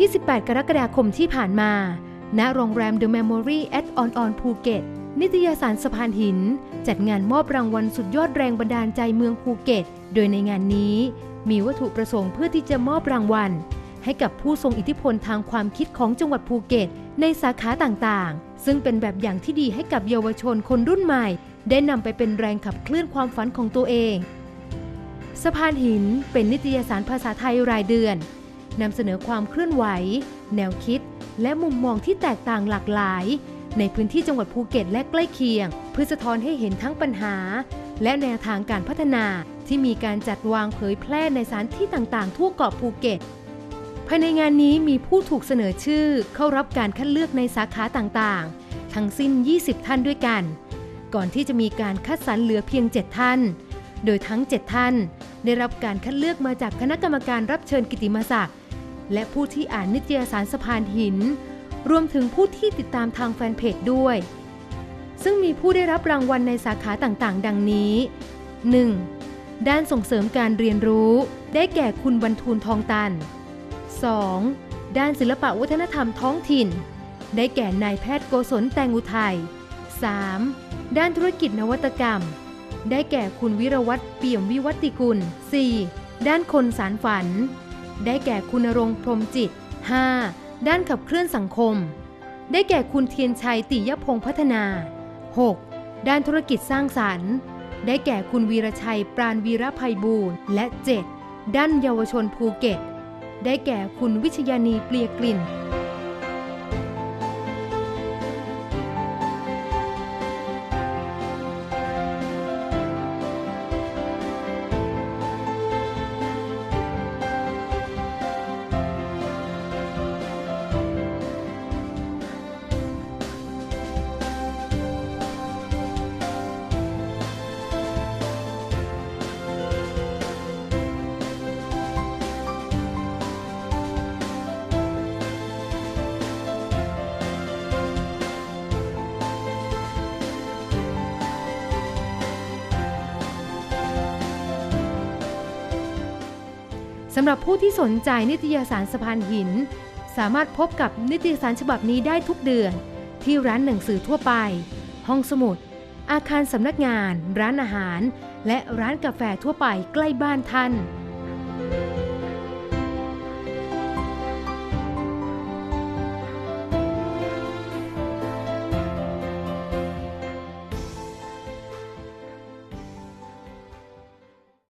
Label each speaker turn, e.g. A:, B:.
A: ที่ 18 กรกฎาคมที่ผ่านมา ณ โรงแรม The Memory at On On ภูเก็ต นิตยสารสะพานหิน จัดงานมอบรางวัลสุดยอดแรงบันดาลใจเมืองภูเก็ต โดยในงานนี้ มีวัตถุประสงค์เพื่อที่จะมอบรางวัล ให้กับผู้ทรงอิทธิพลทางความคิดของจังหวัดภูเก็ต ในสาขาต่างๆ ซึ่งเป็นแบบอย่างที่ดีให้กับเยาวชนคนรุ่นใหม่ ได้นำไปเป็นแรงขับเคลื่อนความฝันของตัวเอง สะพานหินเป็นนิตยสารภาษาไทยรายเดือน นำเสนอความเคลื่อนไหว แนวคิด และมุมมองที่แตกต่างหลากหลาย ในพื้นที่จังหวัดภูเก็ตและใกล้เคียง เพื่อสะท้อนให้เห็นทั้งปัญหา และแนวทางการพัฒนาที่มีการจัดวางเผยแพร่ในสถานที่ต่างๆ ทั่วเกาะภูเก็ต ภายในงานนี้มีผู้ถูกเสนอชื่อเข้ารับการคัดเลือกในสาขาต่างๆ ทั้งสิ้น 20 ท่านด้วยกัน ก่อนที่จะมีการคัดสรรเหลือเพียง 7 ท่าน โดยทั้ง 7 ท่าน ได้รับการคัดเลือกมาจากคณะกรรมการรับเชิญกิตติมศักดิ์ และผู้ที่อ่านนิตยสารสะพานหิน รวมถึงผู้ที่ติดตามทางแฟนเพจด้วย ซึ่งมีผู้ได้รับรางวัลในสาขาต่างๆ ดังนี้ 1. ด้านส่งเสริมการเรียนรู้ ได้แก่คุณบรรทูลทองตัน 2. ด้านศิลปะวัฒนธรรมท้องถิ่น ได้แก่นายแพทย์โกศลแตงอุทัย 3. ด้านธุรกิจนวัตกรรม ได้แก่คุณวิรวัตรเปี่ยมวิวัติกุล 4. ด้านคนสารฝัน ได้แก่คุณรงค์พรมจิต 5. ด้านขับเคลื่อนสังคม ได้แก่คุณเทียนชัยติยพงศ์พัฒนา 6. ด้านธุรกิจสร้างสรรค์ ได้แก่คุณวีรชัยปราณวีรภัยบูรณ์และ 7. ด้านเยาวชนภูเก็ต ได้แก่คุณวิชยานีเปลียกลิ่น สำหรับผู้ที่สนใจนิตยสารสะพานหิน สามารถพบกับนิตยสารฉบับนี้ได้ทุกเดือน ที่ร้านหนังสือทั่วไป ห้องสมุด อาคารสำนักงาน ร้านอาหาร และร้านกาแฟทั่วไปใกล้บ้านท่าน